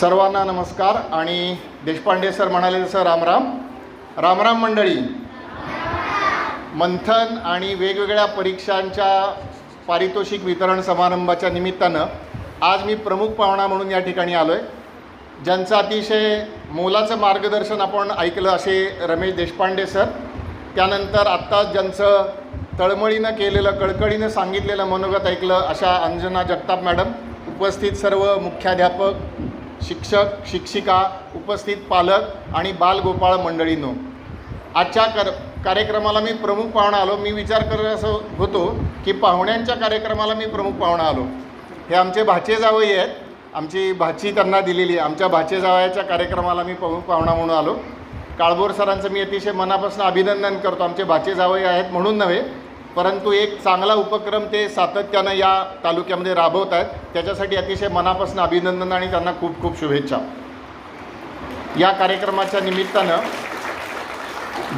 सर्वांना नमस्कार आणि देशपांडे सर म्हणाले तसं रामराम. रामराम मंडळी मंथन आणि वेगवेगळ्या परीक्षांच्या पारितोषिक वितरण समारंभाच्या निमित्तानं आज मी प्रमुख पाहुणा म्हणून या ठिकाणी आलो आहे ज्यांचं अतिशय मोलाचं मार्गदर्शन आपण ऐकलं असे रमेश देशपांडे सर. त्यानंतर आत्ताच ज्यांचं तळमळीनं केलेलं कळकळीनं सांगितलेलं मनोगत ऐकलं अशा अंजना जगताप मॅडम. उपस्थित सर्व मुख्याध्यापक शिक्षक शिक्षिका उपस्थित पालक आणि बालगोपाळ मंडळींनो आजच्या कर कार्यक्रमाला मी प्रमुख पाहुणा आलो. मी विचार करत असं होतो की पाहुण्यांच्या कार्यक्रमाला मी प्रमुख पाहुणा आलो. हे आमचे भाचे जावई आहेत. आमची भाची त्यांना दिलेली आहे. आमच्या भाचे जावयाच्या कार्यक्रमाला मी प्रमुख पाहुणा म्हणून आलो. काळभोर सरांचं मी अतिशय मनापासून अभिनंदन करतो. आमचे भाचे जावई आहेत म्हणून नव्हे परंतु एक चांगला उपक्रम ते सातत्यानं या तालुक्यामध्ये राबवत आहेत त्याच्यासाठी अतिशय मनापासून अभिनंदन आणि त्यांना खूप खूप शुभेच्छा. या कार्यक्रमाच्या निमित्तानं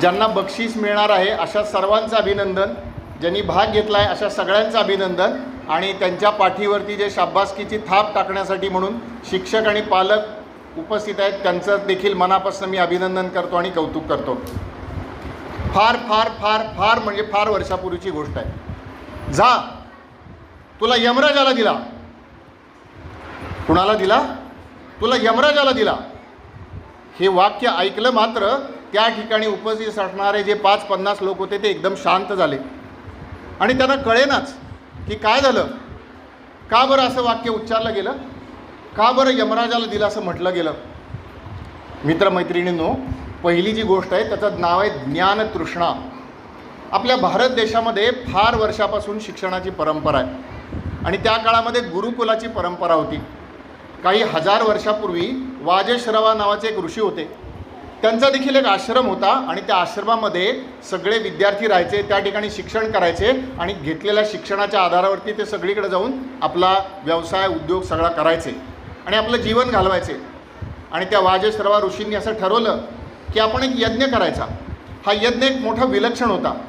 ज्यांना बक्षीस मिळणार आहे अशा सर्वांचं अभिनंदन ज्यांनी भाग घेतला आहे अशा सगळ्यांचं अभिनंदन आणि त्यांच्या पाठीवरती जे शाब्बासकीची थाप टाकण्यासाठी म्हणून शिक्षक आणि पालक उपस्थित आहेत त्यांचं देखील मनापासून मी अभिनंदन करतो आणि कौतुक करतो. फार फार फार फार म्हणजे फार वर्षापूर्वीची गोष्ट आहे. जा. तुला यमराजाला दिला. कुणाला दिला? तुला यमराजाला दिला. हे वाक्य ऐकलं मात्र त्या ठिकाणी उपस्थित असणारे जे पाच पन्नास लोक होते ते एकदम शांत झाले. आणि त्यांना कळेनाच की काय झालं. का बरं असं वाक्य उच्चारलं गेलं? का बरं यमराजाला दिलं असं म्हटलं गेलं? मित्रमैत्रिणींनो पहिली जी गोष्ट आहे त्याचं नाव आहे ज्ञानतृष्णा आपल्या भारत देशामध्ये फार वर्षापासून शिक्षणाची परंपरा आहे. आणि त्या काळामध्ये गुरुकुलाची परंपरा होती. काही हजार वर्षापूर्वी वाजेश्रवा नावाचे एक ऋषी होते. त्यांचा देखील एक आश्रम होता आणि त्या आश्रमामध्ये सगळे विद्यार्थी राहायचे त्या ठिकाणी शिक्षण करायचे आणि घेतलेल्या शिक्षणाच्या आधारावरती ते सगळीकडे जाऊन आपला व्यवसाय उद्योग सगळा करायचे आणि आपलं जीवन घालवायचे. आणि त्या वाजेश्रवा ऋषींनी असं ठरवलं की आपण एक यज्ञ करायचा. हा यज्ञ एक मोठा विलक्षण होता.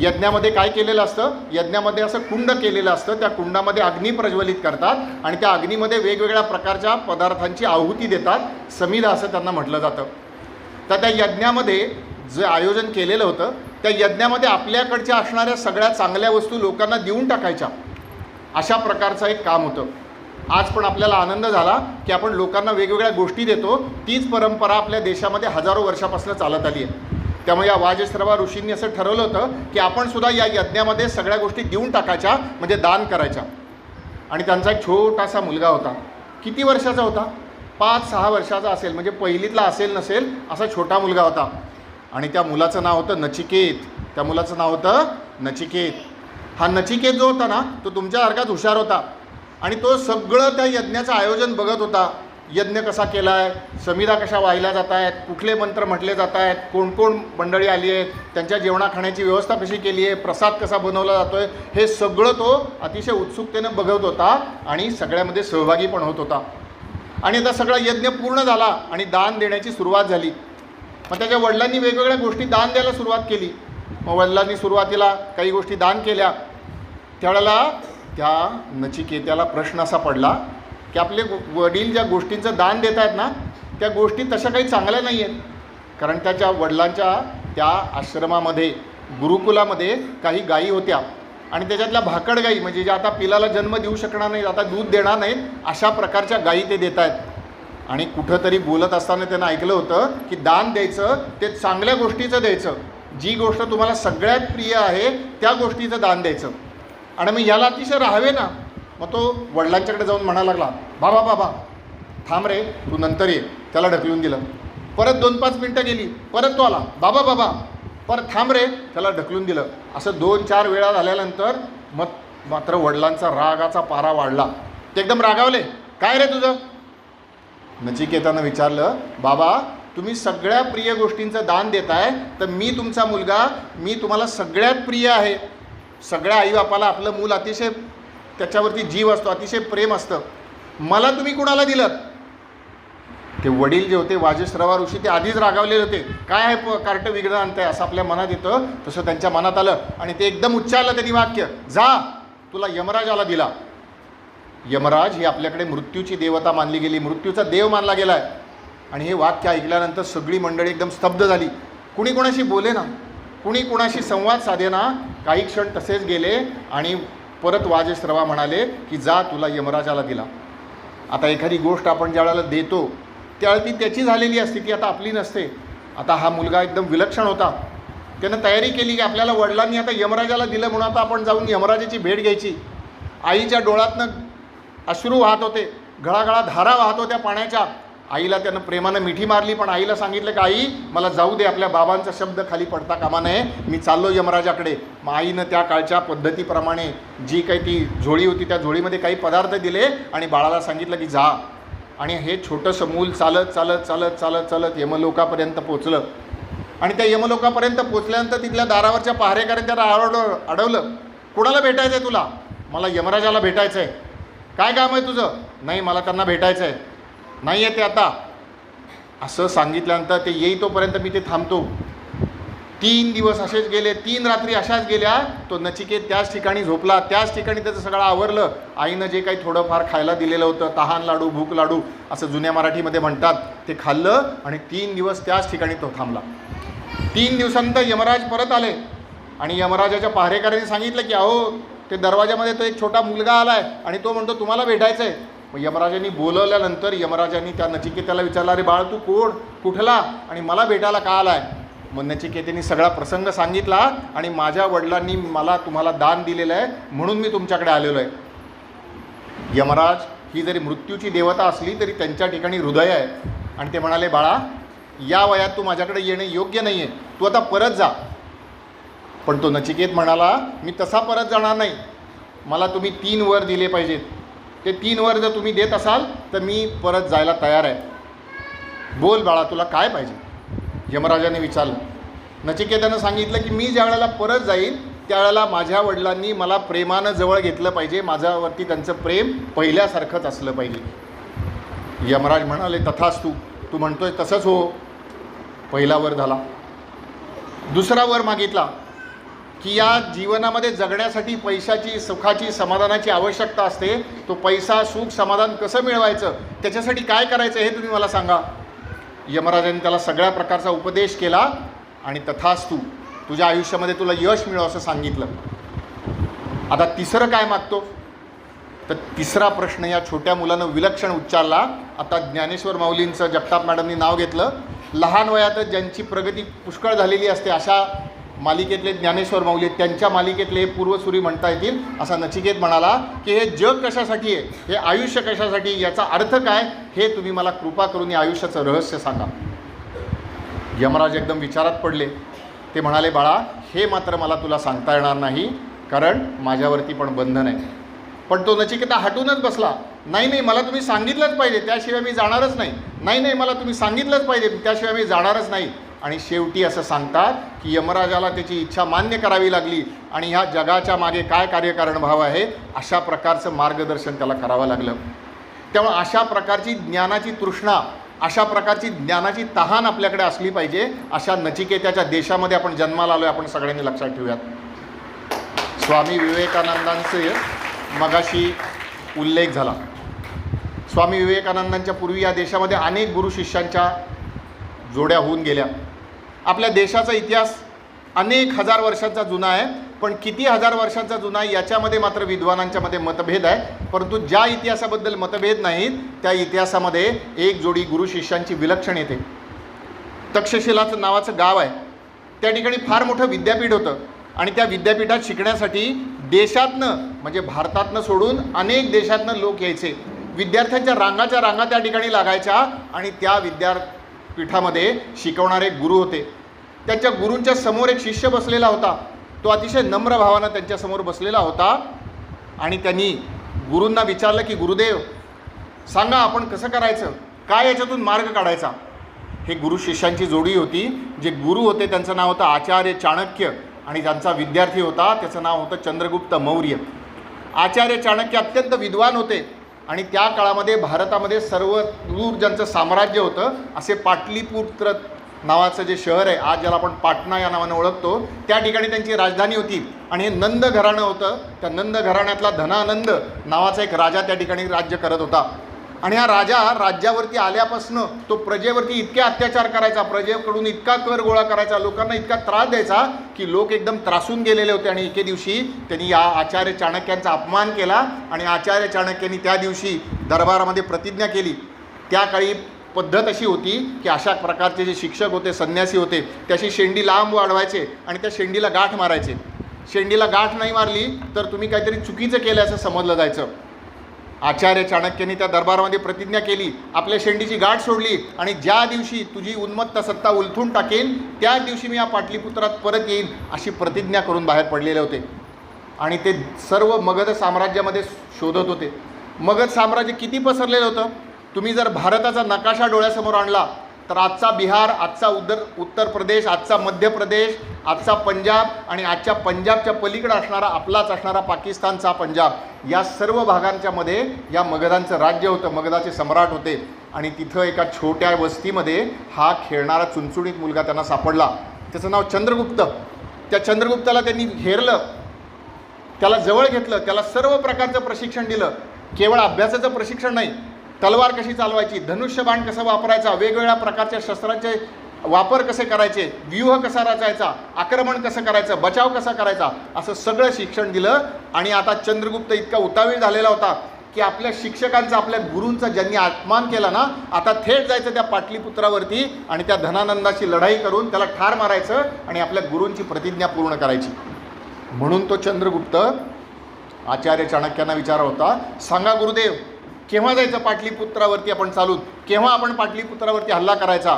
यज्ञामध्ये काय केलेलं असतं? यज्ञामध्ये असं कुंड केलेलं असतं. त्या कुंडामध्ये अग्नी प्रज्वलित करतात आणि त्या अग्नीमध्ये वेगवेगळ्या प्रकारच्या पदार्थांची आहुती देतात. समिधा असं त्यांना म्हटलं जातं. तर त्या यज्ञामध्ये जे आयोजन केलेलं होतं त्या यज्ञामध्ये आपल्याकडच्या असणाऱ्या सगळ्या चांगल्या वस्तू लोकांना देऊन टाकायच्या. अशा प्रकारचं एक काम होतं. आज पण आपल्याला आनंद झाला की आपण लोकांना वेगवेगळ्या गोष्टी देतो. तीच परंपरा आपल्या देशामध्ये हजारो वर्षापासून चालत आली आहे. त्यामुळे या वाजश्रवा ऋषींनी असं ठरवलं होतं की आपण सुद्धा या यज्ञामध्ये सगळ्या गोष्टी देऊन टाकायच्या म्हणजे दान करायच्या. आणि त्यांचा एक छोटासा मुलगा होता. किती वर्षाचा होता? पाच सहा वर्षाचा असेल म्हणजे पहिलीतला असेल नसेल असा छोटा मुलगा होता. आणि त्या मुलाचं नाव होतं नचिकेत. त्या मुलाचं नाव होतं नचिकेत. हा नचिकेत जो होता ना तो तुमच्या अर्गात हुशार होता. आणि तो सगळं त्या यज्ञाचं आयोजन बघत होता. यज्ञ कसा केला आहे समिधा कशा वाहिल्या जात आहेत कुठले मंत्र म्हटले जात आहेत कोण कोण मंडळी आली आहेत? त्यांच्या जेवणा खाण्याची व्यवस्था कशी केली आहे? प्रसाद कसा बनवला जातो आहे हे सगळं तो अतिशय उत्सुकतेनं बघत होता आणि सगळ्यामध्ये सहभागी पण होत होता. आणि आता सगळा यज्ञ पूर्ण झाला आणि दान देण्याची सुरुवात झाली. मग त्याच्या वडिलांनी वेगवेगळ्या गोष्टी दान द्यायला सुरुवात केली. मग वडिलांनी सुरुवातीला काही गोष्टी दान केल्या. त्यावेळेला त्या नचिकेत्याला प्रश्न असा पडला की आपले वडील ज्या गोष्टींचं दान देत आहेत ना त्या गोष्टी तशा काही चांगल्या नाही आहेत कारण त्याच्या वडिलांच्या त्या आश्रमामध्ये गुरुकुलामध्ये काही गायी होत्या आणि त्याच्यातल्या भाकड गाई म्हणजे ज्या आता पिलाला जन्म देऊ शकणार नाहीत आता दूध देणार नाहीत अशा प्रकारच्या गायी ते देत आहेत आणि कुठंतरी बोलत असताना त्यांना ऐकलं होतं की दान द्यायचं ते चांगल्या गोष्टीचं द्यायचं. जी गोष्ट तुम्हाला सगळ्यात प्रिय आहे त्या गोष्टीचं दान द्यायचं. आणि मी याला अतिशय राहावे ना मग तो वडिलांच्याकडे जाऊन म्हणायला लागला बाबा बाबा थांब रे तू नंतर ये. त्याला ढकलून दिलं. परत दोन पाच मिनटं गेली. परत तो आला बाबा बाबा परत थांब रे. त्याला ढकलून दिलं. असं दोन चार वेळा झाल्यानंतर मग मात्र वडिलांचा रागाचा पारा वाढला. ते एकदम रागावले काय रे तुझं? नचिकेतानं विचारलं बाबा तुम्ही सगळ्या प्रिय गोष्टींचं दान देताय तर मी तुमचा मुलगा मी तुम्हाला सगळ्यात प्रिय आहे. सगळ्या आईबापाला आपलं मूल अतिशय त्याच्यावरती जीव असतो अतिशय प्रेम असतं. मला तुम्ही कुणाला दिलं ते वडील जे होते वाजेश्रवा ऋषी ते आधीच रागावलेले होते. काय आहे प कार्ट विघ्न आणतंय? असं आपल्या मनात येतं. तसं त्यांच्या मनात आलं. आणि ते एकदम उच्चारलं त्यांनी वाक्य. जा तुला यमराजाला दिला. यमराज ही आपल्याकडे मृत्यूची देवता मानली गेली. मृत्यूचा देव मानला गेला आहे आणि हे वाक्य ऐकल्यानंतर सगळी मंडळी एकदम स्तब्ध झाली. कुणी कोणाशी बोले ना? कुणी कुणाशी संवाद साधेना काही क्षण तसेच गेले आणि परत वाजश्रवा म्हणाले की जा तुला यमराजाला दिला. आता एखादी गोष्ट आपण ज्या वेळेला देतो त्यावेळेला ती त्याची झालेली असते ती आता आपली नसते. आता हा मुलगा एकदम विलक्षण होता. त्यानं तयारी केली की आपल्याला वडिलांनी आता यमराजाला दिलं म्हणून आता आपण जाऊन यमराजाची भेट घ्यायची. आईच्या डोळ्यातनं अश्रू वाहत होते घळाघळा धारा वाहत होत्या पाण्याच्या. आईला त्यानं प्रेमानं मिठी मारली पण आईला सांगितलं की आई मला जाऊ दे आपल्या बाबांचा शब्द खाली पडता कामा नये. मी चाललो यमराजाकडे. मग आईनं त्या काळच्या पद्धतीप्रमाणे जी काही ती झोळी होती त्या झोळीमध्ये काही पदार्थ दिले आणि बाळाला सांगितलं की जा. आणि हे छोटंसं मूल चालत चालत चालत चालत चालत यमलोकापर्यंत पोचलं. आणि त्या यमलोकापर्यंत पोचल्यानंतर तिथल्या दारावरच्या पहारेकऱ्यांनी त्याला अडवलं अडवलं. कुणाला भेटायचं आहे तुला? मला यमराजाला भेटायचं आहे काय काम आहे तुझं? नाही मला त्यांना भेटायचं आहे नाही आहे ते आता. असं सांगितल्यानंतर ते येईतोपर्यंत मी ते थांबतो. तीन दिवस असेच गेले तीन रात्री अशाच गेल्या तो नचिकेत त्याच ठिकाणी झोपला त्याच ठिकाणी त्याचं सगळं आवरलं. आईनं जे काही थोडंफार खायला दिलेलं होतं तहान लाडू भूक लाडू असं जुन्या मराठीमध्ये म्हणतात ते खाल्लं आणि तीन दिवस त्याच ठिकाणी तो थांबला. तीन दिवसानंतर यमराज परत आले आणि यमराजाच्या पहारेकऱ्यांनी सांगितलं की अहो ते दरवाजामध्ये तो एक छोटा मुलगा आला आहे आणि तो म्हणतो तुम्हाला भेटायचं आहे मग यमराजांनी बोलवल्यानंतर यमराजांनी त्या नचिकेत्याला विचारला अरे बाळ तू कोण? कुठला? आणि मला भेटायला का आला आहे मग नचिकेतेने सगळा प्रसंग सांगितला आणि माझ्या वडिलांनी मला तुम्हाला दान दिलेलं आहे म्हणून मी तुमच्याकडे आलेलो आहे. यमराज ही जरी मृत्यूची देवता असली तरी त्यांच्या ठिकाणी हृदय आहे. आणि ते म्हणाले बाळा या वयात तू माझ्याकडे येणे योग्य नाही आहे तू आता परत जा. पण तो नचिकेत म्हणाला मी तसा परत जाणार नाही. मला तुम्ही तीन वर दिले पाहिजेत. ते तीन वर जर तुम्ही देत असाल तर मी परत जायला तयार आहे. बोल बाळा तुला काय पाहिजे? यमराजाने विचारलं. नचिकेतानं सांगितलं की मी ज्या वेळेला परत जाईल त्यावेळेला माझ्या वडिलांनी मला प्रेमानं जवळ घेतलं पाहिजे. माझ्यावरती त्यांचं प्रेम पहिल्यासारखंच असलं पाहिजे. यमराज म्हणाले तथाच तू तू म्हणतोय तसंच हो. पहिला वर झाला. दुसरा वर मागितला. की या जीवनामध्ये जगण्यासाठी पैशाची सुखाची समाधानाची आवश्यकता असते. तो पैसा सुख समाधान कसं मिळवायचं? त्याच्यासाठी काय करायचं हे तुम्ही मला सांगा. यमराजांनी त्याला सगळ्या प्रकारचा उपदेश केला आणि तथाच तू तुझ्या आयुष्यामध्ये तुला यश मिळव असं सांगितलं. आता तिसरं काय मागतो? तर तिसरा प्रश्न या छोट्या मुलानं विलक्षण उच्चारला. आता ज्ञानेश्वर माऊलींचं जगताप मॅडमनी नाव घेतलं. लहान वयातच ज्यांची प्रगती पुष्कळ झालेली असते अशा मालिकेतले ज्ञानेश्वर माऊली आहेत, त्यांच्या मालिकेतले हे पूर्वसुरी म्हणता येतील. असा नचिकेत म्हणाला की हे जग कशासाठी आहे? हे आयुष्य कशासाठी याचा अर्थ काय? हे तुम्ही मला कृपा करून या आयुष्याचं रहस्य सांगा. यमराज एकदम विचारात पडले. ते म्हणाले बाळा हे मात्र मला तुला सांगता येणार नाही कारण माझ्यावरती पण बंधन आहे. पण तो नचिकेता हटूनच बसला. नाही नाही मला तुम्ही सांगितलंच पाहिजे. त्याशिवाय मी जाणारच नाही. नाही नाही मला तुम्ही सांगितलंच पाहिजे. त्याशिवाय मी जाणारच नाही. आणि शेवटी असं सांगतात की यमराजाला त्याची इच्छा मान्य करावी लागली आणि ह्या जगाच्या मागे काय कार्यकारण भाव आहे अशा प्रकारचं मार्गदर्शन त्याला करावं लागलं. त्यामुळे अशा प्रकारची ज्ञानाची तृष्णा अशा प्रकारची ज्ञानाची तहान आपल्याकडे असली पाहिजे अशा नचिकेत्याच्या देशामध्ये आपण जन्माला आलो आहे आपण सगळ्यांनी लक्षात ठेवूयात. स्वामी विवेकानंदांचे मगाशी उल्लेख झाला. स्वामी विवेकानंदांच्या पूर्वी या देशामध्ये अनेक गुरु शिष्यांच्या जोड्या होऊन गेल्या. आपल्या देशाचा इतिहास अनेक हजार वर्षांचा जुना आहे पण किती हजार वर्षांचा जुना आहे याच्यामध्ये मात्र विद्वानांच्या मध्ये मतभेद आहे. परंतु ज्या इतिहासाबद्दल मतभेद नाहीत त्या इतिहासामध्ये एक जोडी गुरु शिष्यांची विलक्षण येते. तक्षशिलाचं नावाचं गाव आहे. त्या ठिकाणी फार मोठं विद्यापीठ होतं आणि त्या विद्यापीठात शिकण्यासाठी देशातनं म्हणजे भारतातनं सोडून अनेक देशातनं लोक यायचे. विद्यार्थ्यांच्या रांगाच्या रांगा त्या ठिकाणी लागायच्या आणि त्या पीठामध्ये शिकवणारे गुरु होते. त्यांच्या गुरूंच्या समोर एक शिष्य बसलेला होता. तो अतिशय नम्र भावानं त्यांच्यासमोर बसलेला होता आणि त्यांनी गुरूंना विचारलं की गुरुदेव सांगा आपण कसं करायचं? काय याच्यातून मार्ग काढायचा? हे गुरु शिष्यांची जोडी होती. जे गुरु होते त्यांचं नाव होतं आचार्य चाणक्य आणि त्यांचा विद्यार्थी होता त्याचं नाव होतं चंद्रगुप्त मौर्य. आचार्य चाणक्य अत्यंत विद्वान होते. आणि त्या काळामध्ये भारतामध्ये सर्व दूर ज्यांचं साम्राज्य होतं. असे पाटलीपुत्र नावाचं जे शहर आहे आज ज्याला आपण पाटणा या नावानं ओळखतो त्या ठिकाणी त्यांची राजधानी होती. आणि हे नंद घराणं होतं. त्या नंद घराण्यातला धनानंद नावाचा एक राजा त्या ठिकाणी राज्य करत होता. आणि हा राजा राज्यावरती आल्यापासनं तो प्रजेवरती इतके अत्याचार करायचा प्रजेकडून इतका कर गोळा करायचा लोकांना इतका त्रास द्यायचा की लोक एकदम त्रासून गेलेले होते. आणि एके दिवशी त्यांनी या आचार्य चाणक्यांचा अपमान केला आणि आचार्य चाणक्यांनी त्या दिवशी दरबारामध्ये प्रतिज्ञा केली. त्या काळी पद्धत अशी होती की अशा प्रकारचे जे शिक्षक होते संन्यासी होते त्याशी शेंडी लांब वाढवायचे आणि त्या शेंडीला गाठ मारायचे. शेंडीला गाठ नाही मारली तर तुम्ही काहीतरी चुकीचं केलं असं समजलं जायचं. आचार्य चाणक्यांनी त्या दरबारामध्ये प्रतिज्ञा केली. आपल्या शेंडीची गाठ सोडली आणि ज्या दिवशी तुझी उन्मत्त सत्ता उलथून टाकेन त्या दिवशी मी या पाटलीपुत्रात परत येईन अशी प्रतिज्ञा करून बाहेर पडलेले होते. आणि ते सर्व मगध साम्राज्यामध्ये शोधत होते. मगध साम्राज्य किती पसरलेलं होतं? तुम्ही जर भारताचा नकाशा डोळ्यासमोर आणला तर आजचा बिहार आजचा उदर उत्तर प्रदेश आजचा मध्य प्रदेश आजचा पंजाब आणि आजच्या पंजाबच्या पलीकडे असणारा आपलाच असणारा पाकिस्तानचा पंजाब या सर्व भागांच्या मध्ये या मगधांचं राज्य होतं मगधाचे सम्राट होते. आणि तिथं एका छोट्या वस्तीमध्ये हा खेळणारा चुणचुणीत मुलगा त्यांना सापडला. त्याचं नाव चंद्रगुप्त. त्या चंद्रगुप्ताला त्यांनी हेरलं त्याला जवळ घेतलं. त्याला सर्व प्रकारचं प्रशिक्षण दिलं. केवळ अभ्यासाचं प्रशिक्षण नाही तलवार कशी चालवायची धनुष्यबाण कसं वापरायचा वेगवेगळ्या प्रकारच्या शस्त्रांचे वापर कसे करायचे व्यूह कसा रचायचा आक्रमण कसं करायचं बचाव कसा करायचा असं सगळं शिक्षण दिलं. आणि आता चंद्रगुप्त इतका उतावीळ झालेला होता की आपल्या शिक्षकांचा आपल्या गुरूंचा ज्यांनी अपमान केला ना आता थेट जायचं त्या पाटलीपुत्रावरती आणि त्या धनानंदाची लढाई करून त्याला ठार मारायचं आणि आपल्या गुरूंची प्रतिज्ञा पूर्ण करायची. म्हणून तो चंद्रगुप्त आचार्य चाणक्यांना विचार होता सांगा गुरुदेव केव्हा जायचं पाटलीपुत्रावरती आपण चालून? केव्हा आपण पाटलीपुत्रावरती हल्ला करायचा?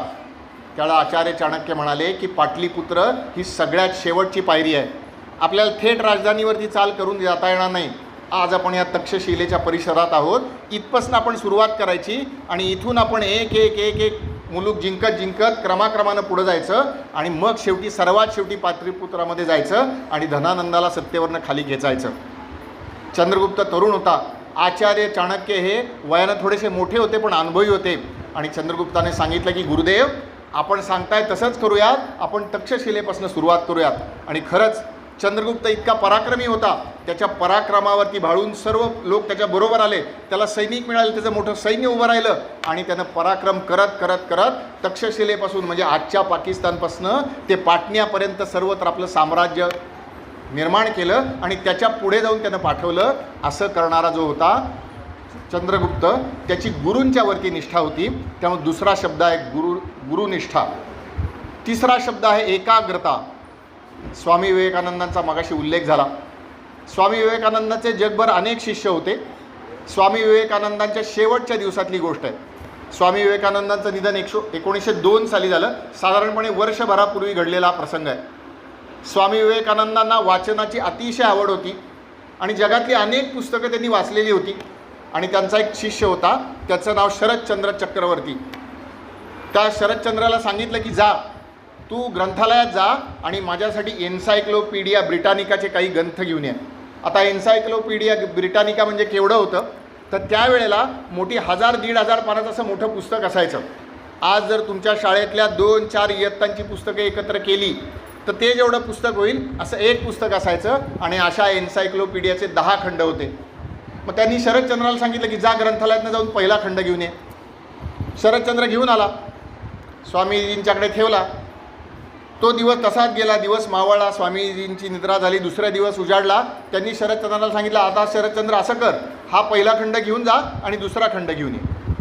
त्याला आचार्य चाणक्य म्हणाले की पाटलीपुत्र ही सगळ्यात शेवटची पायरी आहे. आपल्याला थेट राजधानीवरती चाल करून जाता येणार नाही. आज आपण या तक्षशिलेच्या परिसरात आहोत. इथपासून आपण सुरुवात करायची आणि इथून आपण एक एक एक एक मुलूक जिंकत जिंकत क्रमाक्रमानं पुढं जायचं आणि मग शेवटी सर्वात शेवटी पाटलीपुत्रामध्ये जायचं आणि धनानंदाला सत्तेवरनं खाली घेचायचं. चंद्रगुप्त तरुण होता. आचार्य चाणक्य हे वयानं थोडेसे मोठे होते पण अनुभवी होते. आणि चंद्रगुप्ताने सांगितलं की गुरुदेव आपण सांगताय तसंच करूयात. आपण तक्षशिलेपासून सुरुवात करूयात. आणि खरंच चंद्रगुप्त इतका पराक्रमी होता. त्याच्या पराक्रमावरती भाळून सर्व लोक त्याच्या बरोबर आले. त्याला सैनिक मिळाले त्याचं मोठं सैन्य उभं राहिलं. आणि त्यानं पराक्रम करत करत करत तक्षशिलेपासून म्हणजे आजच्या पाकिस्तानपासनं ते पाटण्यापर्यंत सर्वत्र आपलं साम्राज्य निर्माण केलं आणि त्याच्या पुढे जाऊन त्यानं पाठवलं. असं करणारा जो होता चंद्रगुप्त त्याची गुरूंच्या वरती निष्ठा होती. त्यामुळे दुसरा शब्द आहे गुरु गुरुनिष्ठा. तिसरा शब्द आहे एकाग्रता. स्वामी विवेकानंदांचा मगाशी उल्लेख झाला. स्वामी विवेकानंदाचे जगभर अनेक शिष्य होते. स्वामी विवेकानंदांच्या शेवटच्या दिवसातली गोष्ट आहे. स्वामी विवेकानंदांचं निधन एकशे एकोणीसशे दोन साली झालं. साधारणपणे वर्षभरापूर्वी घडलेला प्रसंग आहे. स्वामी विवेकानंदांना वाचनाची अतिशय आवड होती आणि जगातली अनेक पुस्तकं त्यांनी वाचलेली होती. आणि त्यांचा एक शिष्य होता त्याचं नाव शरदचंद्र चक्रवर्ती. त्या शरदचंद्राला सांगितलं की जा तू ग्रंथालयात जा आणि माझ्यासाठी एन्सायक्लोपीडिया ब्रिटानिकाचे काही ग्रंथ घेऊन ये. आता एन्सायक्लोपीडिया ब्रिटानिका म्हणजे केवढं होतं? तर त्यावेळेला मोठी हजार दीड हजार पानाचं असं मोठं पुस्तक असायचं. आज जर तुमच्या शाळेतल्या दोन चार इयत्तांची पुस्तकं एकत्र केली तर ते जेवढं पुस्तक होईल असं एक पुस्तक असायचं आणि अशा एन्सायक्लोपीडियाचे दहा खंड होते. मग त्यांनी शरदचंद्राला सांगितलं की जा ग्रंथालयातनं जाऊन पहिला खंड घेऊन ये. शरदचंद्र घेऊन आला. स्वामीजींच्याकडे ठेवला. तो दिवस तसाच गेला दिवस मावळला स्वामीजींची निद्रा झाली दुसरा दिवस उजाडला. त्यांनी शरदचंद्राला सांगितलं आता शरदचंद्र असं कर हा पहिला खंड घेऊन जा आणि दुसरा खंड घेऊन ये.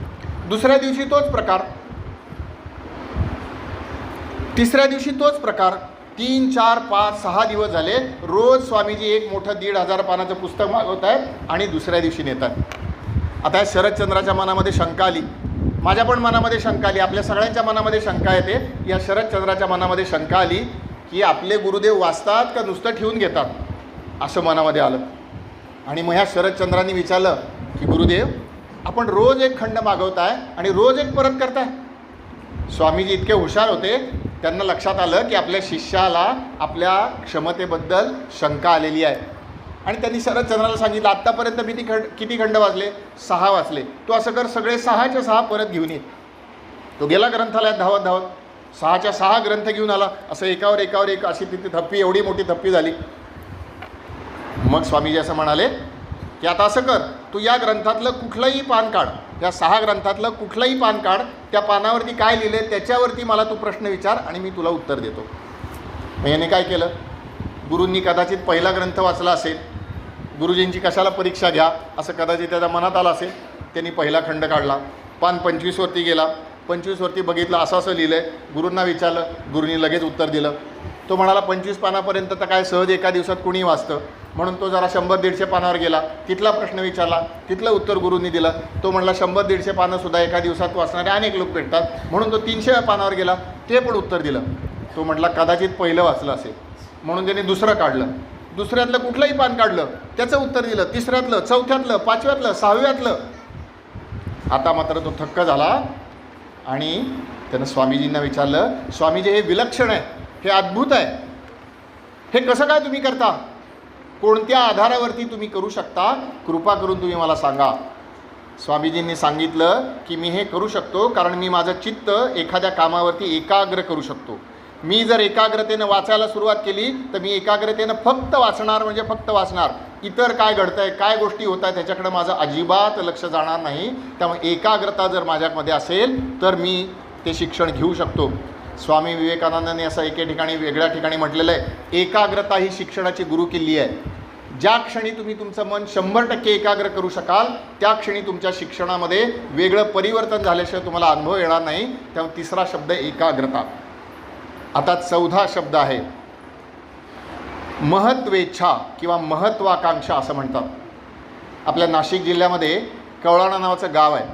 दुसऱ्या दिवशी तोच प्रकार. तिसऱ्या दिवशी तोच प्रकार. तीन चार पाच सहा दिवस झाले. रोज स्वामीजी एक मोठं दीड हजार पानाचं पुस्तक मागवत आहेत आणि दुसऱ्या दिवशी नेतात. आता या शरदचंद्राच्या मनामध्ये शंका आली. माझ्या पण मनामध्ये शंका आली. आपल्या सगळ्यांच्या मनामध्ये शंका येते. या शरदचंद्राच्या मनामध्ये शंका आली की आपले गुरुदेव वाचतात का नुसतं ठेवून घेतात? असं मनामध्ये आलं. आणि मग ह्या शरदचंद्रांनी विचारलं की गुरुदेव आपण रोज एक खंड मागवताय आणि रोज एक परत करताय. स्वामीजी इतके हुशार होते. त्यांना लक्षात आलं की आपल्या शिष्याला आपल्या क्षमतेबद्दल शंका आलेली आहे. आणि त्यांनी शरदचंद्राला सांगितलं आत्तापर्यंत मी ती खंड किती खंड वाचले? सहा वाचले. तो असं कर सगळे सहाच्या सहा परत घेऊन ये. तो गेला ग्रंथालयात धावत धावत. सहाच्या सहा ग्रंथ घेऊन आला. असं एकावर एकावर एक अशी तिथे थप्पी एवढी मोठी थप्पी झाली. मग स्वामीजी असं म्हणाले की आता असं कर तू या ग्रंथातलं कुठलंही पान काढ. या सहा ग्रंथातलं कुठलंही पान काढ त्या पानावरती काय लिहिले त्याच्यावरती मला तू प्रश्न विचार आणि मी तुला उत्तर देतो. मग याने काय केलं? गुरूंनी कदाचित पहिला ग्रंथ वाचला असेल गुरुजींची कशाला परीक्षा घ्या असं कदाचित त्याच्या मनात आलं असेल त्यांनी पहिला खंड काढला पान पंचवीसवरती गेला पंचवीसवरती बघितलं असं असं लिहिलं आहे गुरूंना विचारलं गुरुंनी लगेच उत्तर दिलं. तो म्हणाला पंचवीस पानापर्यंत तर काय सहज एका दिवसात कुणी वाचतं? म्हणून तो जरा शंभर दीडशे पानावर गेला. तिथला प्रश्न विचारला. तिथलं उत्तर गुरूंनी दिलं. तो म्हणला शंभर दीडशे पानंसुद्धा एका दिवसात वाचणारे अनेक लोक भेटतात. म्हणून तो तीनशे पानावर गेला. ते पण उत्तर दिलं. तो म्हटला कदाचित पहिलं वाचलं असेल. म्हणून त्याने दुसरं काढलं. दुसऱ्यातलं कुठलंही पान काढलं त्याचं उत्तर दिलं. तिसऱ्यातलं चौथ्यातलं पाचव्यातलं सहाव्यातलं. आता मात्र तो थक्क झाला आणि त्यानं स्वामीजींना विचारलं स्वामीजी हे विलक्षण आहे. हे अद्भुत आहे. हे कसं काय तुम्ही करता? कोणत्या आधारावरती तुम्ही करू शकता कृपा करून तुम्ही मला सांगा. स्वामीजींनी सांगितलं की मी हे करू शकतो कारण मी माझं चित्त एखाद्या कामावरती एकाग्र करू शकतो. मी जर एकाग्रतेनं वाचायला सुरुवात केली तर मी एकाग्रतेनं फक्त वाचणार म्हणजे फक्त वाचणार. इतर काय घडतं आहे काय गोष्टी होत आहेत त्याच्याकडे माझं अजिबात लक्ष जाणार नाही. त्यामुळे एकाग्रता जर माझ्यामध्ये असेल तर मी ते शिक्षण घेऊ शकतो. स्वामी विवेकानंदांनी असं एके ठिकाणी वेगळ्या ठिकाणी म्हटलेलं आहे एकाग्रता ही शिक्षणाची गुरुकिल्ली आहे. ज्या क्षणी तुम्ही तुमचं मन शंभर टक्के एकाग्र करू शकाल त्या क्षणी तुमच्या शिक्षणामध्ये वेगळं परिवर्तन झाल्याशिवाय तुम्हाला अनुभव येणार नाही. त्यामुळे तिसरा शब्द एकाग्रता. आता चौदा शब्द आहे महत्वेच्छा किंवा महत्वाकांक्षा असं म्हणतात. आपल्या नाशिक जिल्ह्यामध्ये कवळाणा नावाचं गाव आहे.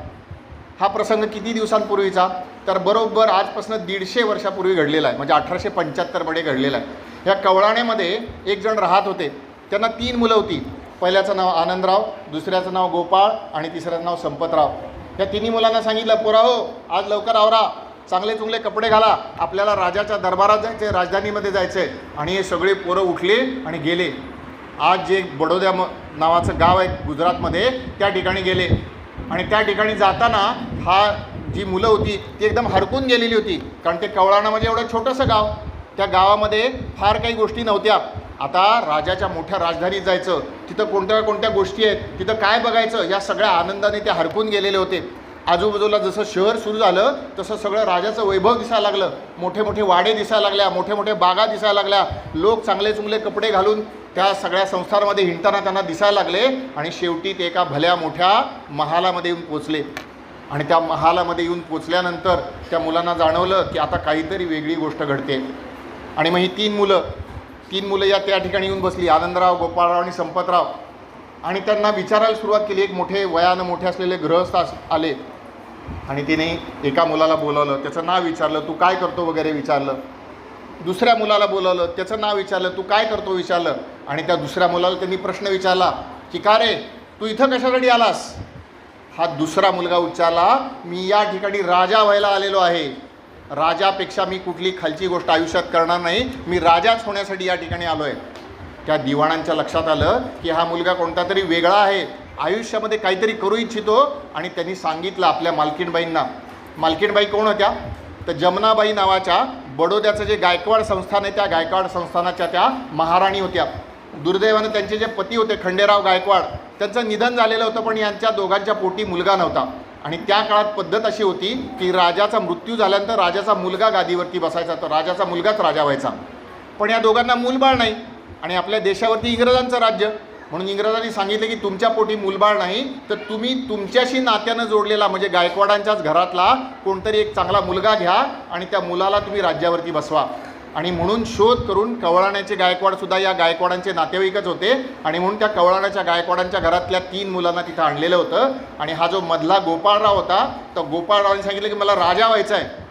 हा प्रसंग किती दिवसांपूर्वीचा? तर बरोबर आजपासून दीडशे वर्षापूर्वी घडलेला आहे. म्हणजे अठराशे पंच्याहत्तरमध्ये घडलेला आहे. या कवळाण्यामध्ये एक जण राहत होते. त्यांना तीन मुलं होती. पहिल्याचं नाव आनंदराव दुसऱ्याचं नाव गोपाळ आणि तिसऱ्याचं नाव संपतराव. या तिन्ही मुलांना सांगितलं पोरा हो आज लवकर आवरा. चांगले चुंगले कपडे घाला. आपल्याला राजाच्या दरबारात जायचे राजधानीमध्ये जायचं आहे आणि हे सगळे पोरं उठले आणि गेले. आज जे बडोद्या म नावाचं गाव आहे गुजरातमध्ये त्या ठिकाणी गेले. आणि त्या ठिकाणी जाताना हा जी मुलं होती ती एकदम हरकून गेलेली होती. कारण ते कवळाणा म्हणजे एवढं छोटंसं गाव. त्या गावामध्ये फार काही गोष्टी नव्हत्या. आता राजाच्या मोठ्या राजधानीत जायचं तिथं कोणत्या कोणत्या गोष्टी आहेत तिथं काय बघायचं या सगळ्या आनंदाने ते हरकून गेलेले होते. आजूबाजूला जसं शहर सुरू झालं तसं सगळं राजाचं वैभव दिसायला लागलं. मोठे मोठे वाडे दिसायला लागल्या मोठे मोठे बागा दिसायला लागल्या. लोक चांगले चुंगले कपडे घालून त्या सगळ्या संस्थांमध्ये हिंडताना त्यांना दिसायला लागले आणि शेवटी ते एका भल्या मोठ्या महालामध्ये येऊन पोचले आणि त्या महालामध्ये येऊन पोचल्यानंतर त्या मुलांना जाणवलं की आता काहीतरी वेगळी गोष्ट घडते. आणि मग ही तीन मुलं तीन मुलं या त्या ठिकाणी येऊन बसली. आनंदराव गोपाळराव आणि संपतराव. आणि त्यांना विचारायला सुरुवात केली. एक मोठे वयानं मोठे असलेले गृहस्थ अस- आले. आणि तिने एका मुलाला बोलावलं. त्याचं नाव विचारलं तू काय करतो? वगैरे विचारलं. दुसऱ्या मुलाला बोलावलं त्याचं नाव विचारलं तू काय करतो? विचारलं. आणि त्या दुसऱ्या मुलाला त्यांनी प्रश्न विचारला की का रे तू इथं कशासाठी आलास? हा दुसरा मुलगा उच्चारला मी या ठिकाणी राजा व्हायला आलेलो आहे. राजापेक्षा मी कुठली खालची गोष्ट आयुष्यात करणार नाही मी राजाच होण्यासाठी या ठिकाणी आलो आहे त्या दिवाणांच्या लक्षात आलं की हा मुलगा कोणता तरी वेगळा आहे. आयुष्यामध्ये काहीतरी करू इच्छितो आणि त्यांनी सांगितलं आपल्या मालकीणबाईंना. मालकीणबाई कोण होत्या? तर जमनाबाई नावाच्या बडोद्याचं जे गायकवाड संस्थान आहे त्या गायकवाड संस्थानाच्या त्या महाराणी होत्या. दुर्दैवानं त्यांचे जे पती होते खंडेराव गायकवाड त्यांचं निधन झालेलं होतं पण यांच्या दोघांच्या पोटी मुलगा नव्हता. आणि त्या काळात पद्धत अशी होती की राजाचा मृत्यू झाल्यानंतर राजाचा मुलगा गादीवरती बसायचा तर राजाचा मुलगाच राजा व्हायचा. पण या दोघांना मूलबाळ नाही आणि आपल्या देशावरती इंग्रजांचं राज्य. म्हणून इंग्रजांनी सांगितलं की तुमच्या पोटी मूलबाळ नाही तर तुम्ही तुमच्याशी नात्यानं जोडलेला म्हणजे गायकवाडांच्याच घरातला कोणतरी एक चांगला मुलगा घ्या आणि त्या मुलाला तुम्ही राज्यावरती बसवा. आणि म्हणून शोध करून कवळाण्याचे गायकवाडसुद्धा या गायकवाडांचे नातेवाईकच होते. आणि म्हणून त्या कवळाण्याच्या गायकवाडांच्या घरातल्या तीन मुलांना तिथं आणलेलं होतं. आणि हा जो मधला गोपाळराव होता तर गोपाळरावांनी सांगितलं की मला राजा व्हायचा आहे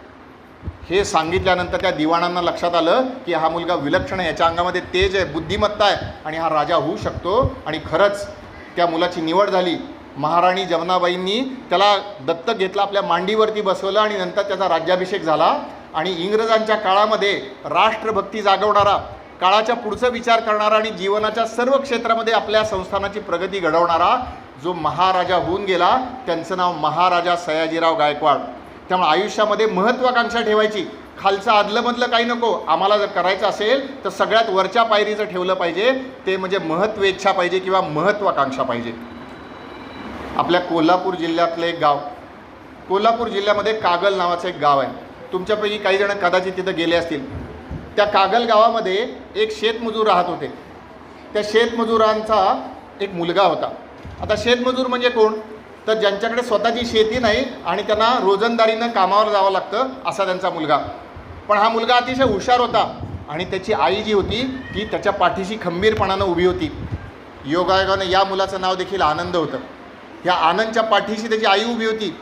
हे सांगितल्यानंतर त्या दिवाणांना लक्षात आलं की हा मुलगा विलक्षण आहे. याच्या अंगामध्ये तेज आहे बुद्धिमत्ता आहे आणि हा राजा होऊ शकतो. आणि खरंच त्या मुलाची निवड झाली. महाराणी जमनाबाईंनी त्याला दत्तक घेतला आपल्या मांडीवरती बसवलं आणि नंतर त्याचा राज्याभिषेक झाला. आणि इंग्रजांच्या काळामध्ये राष्ट्रभक्ती जागवणारा काळाच्या पुढचा विचार करणारा आणि जीवनाच्या सर्व क्षेत्रामध्ये आपल्या संस्थानाची प्रगती घडवणारा जो महाराजा होऊन गेला त्यांचं नाव महाराजा सयाजीराव गायकवाड. त्यामुळे आयुष्यामध्ये महत्त्वाकांक्षा ठेवायची. खालचं आदलंमधलं काही नको आम्हाला जर करायचं असेल तर सगळ्यात वरच्या पायरीचं ठेवलं पाहिजे. ते म्हणजे महत्वेच्छा पाहिजे किंवा महत्त्वाकांक्षा पाहिजे. आपल्या कोल्हापूर जिल्ह्यातलं एक गाव. कोल्हापूर जिल्ह्यामध्ये कागल नावाचं एक गाव आहे. तुमच्यापैकी काही जण कदाचित तिथं गेले असतील. त्या कागल गावामध्ये एक शेतमजूर राहत होते. त्या शेतमजुरांचा एक मुलगा होता. आता शेतमजूर म्हणजे कोण? तर ज्यांच्याकडे स्वतःची शेती नाही आणि त्यांना रोजंदारीनं कामावर जावं लागतं असा त्यांचा मुलगा. पण हा मुलगा अतिशय हुशार होता आणि त्याची आई जी होती ती त्याच्या पाठीशी खंबीरपणानं उभी होती. योगायोगानं या मुलाचं नाव देखील आनंद होतं. या आनंदच्या पाठीशी त्याची आई उभी होती.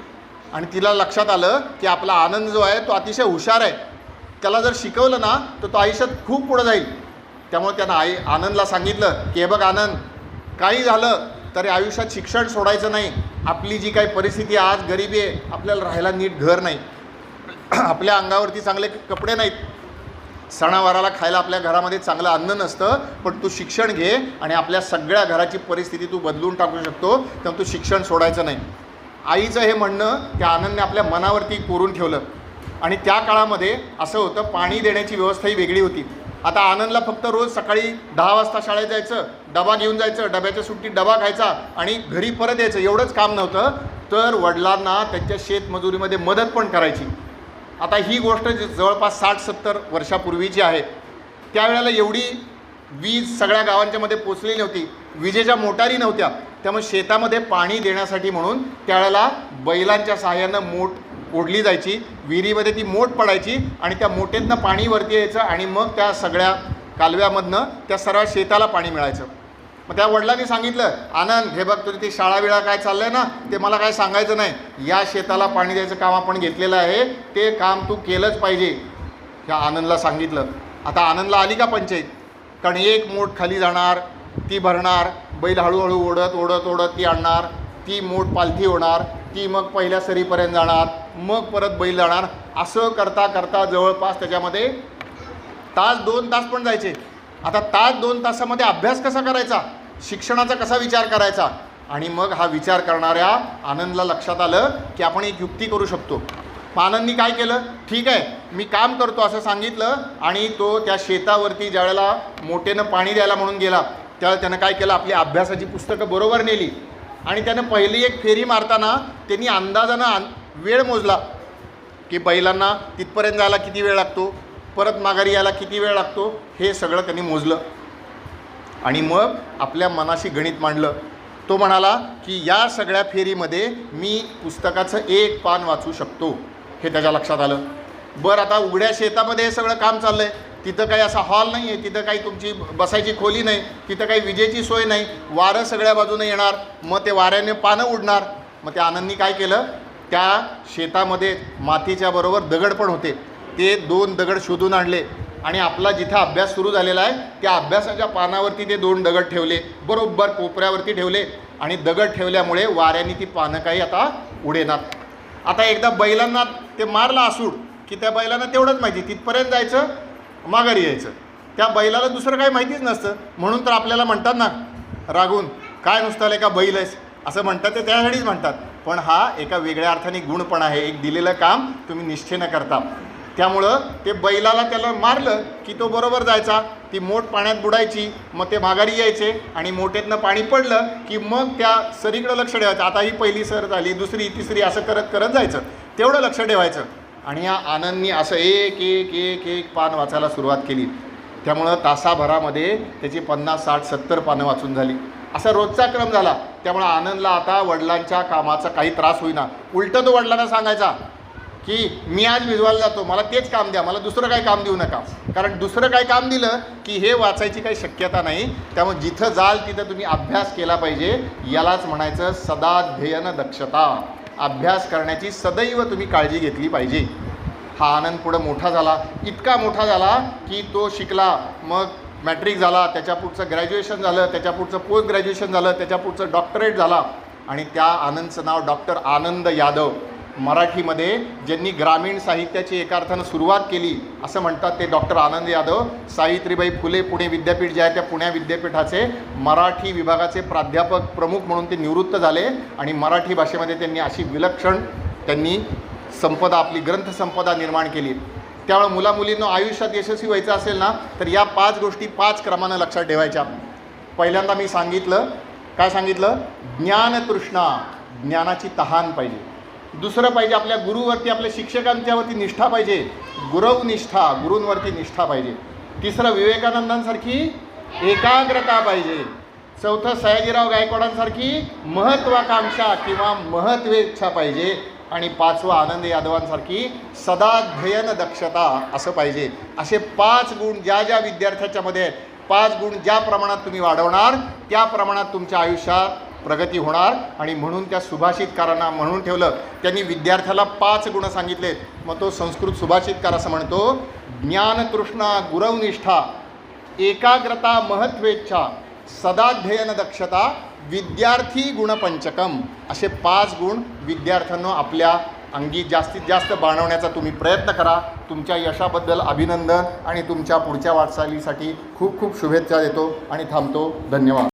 आणि तिला लक्षात आलं की आपला आनंद जो आहे तो अतिशय हुशार आहे. त्याला जर शिकवलं ना तर तो आयुष्यात खूप पुढं जाईल. त्यामुळे त्यानं आई आनंदला सांगितलं की हे बघ आनंद काही झालं तरी आयुष्यात शिक्षण सोडायचं नाही. आपली जी काही परिस्थिती आज गरिबी आहे आपल्याला राहायला नीट घर नाही. आपल्या अंगावरती चांगले कपडे नाहीत. सणावाराला खायला आपल्या घरामध्ये चांगलं अन्न नसतं पण तू शिक्षण घे आणि आपल्या सगळ्या घराची परिस्थिती तू बदलून टाकू शकतो तर तू शिक्षण सोडायचं नाही. आईचं हे म्हणणं त्या आनंदने आपल्या मनावरती कोरून ठेवलं. आणि त्या काळामध्ये असं होतं पाणी देण्याची व्यवस्था ही वेगळी होती. आता आनंदला फक्त रोज सकाळी दहा वाजता शाळेत जायचं डबा घेऊन जायचं डब्याच्या सुट्टीत डबा खायचा आणि घरी परत यायचं एवढंच काम नव्हतं. तर वडिलांना त्यांच्या शेतमजुरीमध्ये मदत पण करायची. आता ही गोष्ट जी जवळपास साठ सत्तर वर्षापूर्वीची आहे त्यावेळेला एवढी वीज सगळ्या गावांच्यामध्ये पोचलेली नव्हती. विजेच्या मोटारी नव्हत्या. त्यामुळे शेतामध्ये पाणी देण्यासाठी म्हणून त्यावेळेला बैलांच्या सहाय्यानं मोठ ओढली जायची. विहिरीमध्ये ती मोठ पडायची आणि त्या मोठेतनं पाणी वरती यायचं आणि मग त्या सगळ्या कालव्यामधनं त्या सर्व शेताला पाणी मिळायचं. मग त्या वडिलांनी सांगितलं आनंद हे बघ तुझी ती शाळा बिळा काय चाललंय ना ते मला काय सांगायचं नाही. या शेताला पाणी द्यायचं काम आपण घेतलेलं आहे. ते काम तू केलंच पाहिजे. ह्या आनंदला सांगितलं. आता आनंदला आली का पंचायत? कारण एक मोठ खाली जाणार ती भरणार. बैल हळूहळू ओढत ओढत ओढत ती आणणार ती मोठ पालथी होणार ती मग पहिल्या सरीपर्यंत जाणार मग परत बैल जाणार. असं करता करता जवळपास त्याच्यामध्ये तास दोन तास पण जायचे. आता तास दोन तासामध्ये अभ्यास कसा करायचा? शिक्षणाचा कसा विचार करायचा? आणि मग हा विचार करणाऱ्या आनंदला लक्षात आलं की आपण एक युक्ती करू शकतो. मग आनंदनी काय केलं? ठीक आहे मी काम करतो असं सांगितलं आणि तो त्या शेतावरती ज्यावेळेला मोठेनं पाणी द्यायला म्हणून गेला त्यावेळेला त्यानं काय केलं? आपली अभ्यासाची पुस्तकं बरोबर नेली. आणि त्यानं पहिली एक फेरी मारताना त्यांनी अंदाजानं वेळ मोजला. की बैलांना तिथपर्यंत जायला किती वेळ लागतो? परत माघारी यायला किती वेळ लागतो? हे सगळं त्यांनी मोजलं. आणि मग आपल्या मनाशी गणित मांडलं. तो म्हणाला की या सगळ्या फेरीमध्ये मी पुस्तकाचं एक पान वाचू शकतो. हे त्याच्या लक्षात आलं. बरं आता उघड्या शेतामध्ये हे सगळं काम चाललं आहे तिथं काही असा हॉल नाही आहे तिथं काही तुमची बसायची खोली नाही तिथं काही विजेची सोय नाही वारं सगळ्या बाजूने येणार मग ते वाऱ्याने पानं उडणार. मग त्या आनंदनी काय केलं? त्या शेतामध्ये मातीच्या बरोबर दगड पण होते. ते दोन दगड शोधून आणले आणि आपला जिथं अभ्यास सुरू झालेला आहे त्या अभ्यासाच्या पानावरती ते दोन दगड ठेवले बरोबर कोपऱ्यावरती ठेवले आणि दगड ठेवल्यामुळे वाऱ्याने ती पानं काही आता उडेनात. आता एकदा बैलांना ते मारलं आसूड की त्या बैलांना तेवढंच माहिती तिथपर्यंत जायचं माघारी यायचं. त्या बैलाला दुसरं काही माहितीच नसतं. म्हणून तर आपल्याला म्हणतात ना रागून काय नुसतं आलं का बैल आहेस? असं म्हणतात ते त्यासाठीच म्हणतात. पण हा एका वेगळ्या अर्थाने गुण पण आहे. एक दिलेलं काम तुम्ही निष्ठेनं करता. त्यामुळं ते बैलाला त्याला मारलं की तो बरोबर जायचा. ती मोठ पाण्यात बुडायची मग ते माघारी यायचे आणि मोठेतनं पाणी पडलं की मग त्या सरीकडं लक्ष ठेवायचं. आता ही पहिली सर झाली दुसरी तिसरी असं करत करत जायचं. तेवढं लक्ष ठेवायचं. आणि या आनंदनी असं एक एक एक एक पान वाचायला सुरुवात केली. त्यामुळं तासाभरामध्ये त्याची पन्नास साठ सत्तर पानं वाचून झाली. असा रोजचा क्रम झाला. त्यामुळं आनंदला आता वडिलांच्या कामाचा काही त्रास होईना. उलटं तो वडिलांना सांगायचा की मी आज भिजवायला जातो. मला तेच काम द्या. मला दुसरं काही काम देऊ नका. कारण दुसरं काही काम दिलं की हे वाचायची काही शक्यता नाही. त्यामुळे जिथं जाल तिथं तुम्ही अभ्यास केला पाहिजे. यालाच म्हणायचं सदाध्ययन दक्षता. अभ्यास करण्याची सदैव तुम्ही काळजी घेतली पाहिजे. हा आनंद पुढं मोठा झाला. इतका मोठा झाला की तो शिकला. मग मॅट्रिक झाला त्याच्या पुढचं ग्रॅज्युएशन झालं त्याच्या पुढचं पोस्ट ग्रॅज्युएशन झालं त्याच्या पुढचं डॉक्टरेट झाला. आणि त्या आनंदचं नाव डॉक्टर आनंद यादव. मराठीमध्ये ज्यांनी ग्रामीण साहित्याची एका अर्थानं सुरुवात केली असं म्हणतात ते डॉक्टर आनंद यादव सावित्रीबाई फुले पुणे विद्यापीठ जे आहे त्या पुण्या विद्यापीठाचे मराठी विभागाचे प्राध्यापक प्रमुख म्हणून ते निवृत्त झाले आणि मराठी भाषेमध्ये त्यांनी अशी विलक्षण त्यांनी संपदा आपली ग्रंथसंपदा निर्माण केली. त्यामुळे मुलामुलींना आयुष्यात यशस्वी व्हायचं असेल ना तर या पाच गोष्टी पाच क्रमानं लक्षात ठेवायच्या. पहिल्यांदा मी सांगितलं काय सांगितलं? ज्ञानतृष्णा ज्ञानाची तहान पाहिजे. दुसरं पाहिजे आपल्या गुरुवरती आपल्या शिक्षकांच्यावरती निष्ठा पाहिजे. गुरव निष्ठा गुरूंवरती निष्ठा पाहिजे. तिसरं विवेकानंदांसारखी एकाग्रता पाहिजे. चौथं सयाजीराव गायकवाडांसारखी महत्वाकांक्षा किंवा महत्वेच्छा पाहिजे. आणि पाचवा आनंद यादवांसारखी सदाध्ययन दक्षता असं पाहिजे. असे पाच गुण ज्या ज्या विद्यार्थ्याच्यामध्ये आहेत पाच गुण ज्या प्रमाणात तुम्ही वाढवणार त्या प्रमाणात तुमच्या आयुष्यात प्रगती होणार आणि म्हणून त्या सुभाषितकारांना म्हणून ठेवलं. त्यांनी विद्यार्थ्याला पाच गुण सांगितलेत मग तो संस्कृत सुभाषितकार असं म्हणतो ज्ञानतृष्णा गुरवनिष्ठा एकाग्रता महत्वेच्छा सदाध्ययन दक्षता विद्यार्थी गुणपंचकम. असे पाच गुण विद्यार्थ्यांना आपल्या अंगी जास्तीत जास्त बाणवण्याचा तुम्ही प्रयत्न करा. तुमच्या यशाबद्दल अभिनंदन आणि तुमच्या पुढच्या वाटचालीसाठी खूप खूप शुभेच्छा देतो आणि थांबतो. धन्यवाद.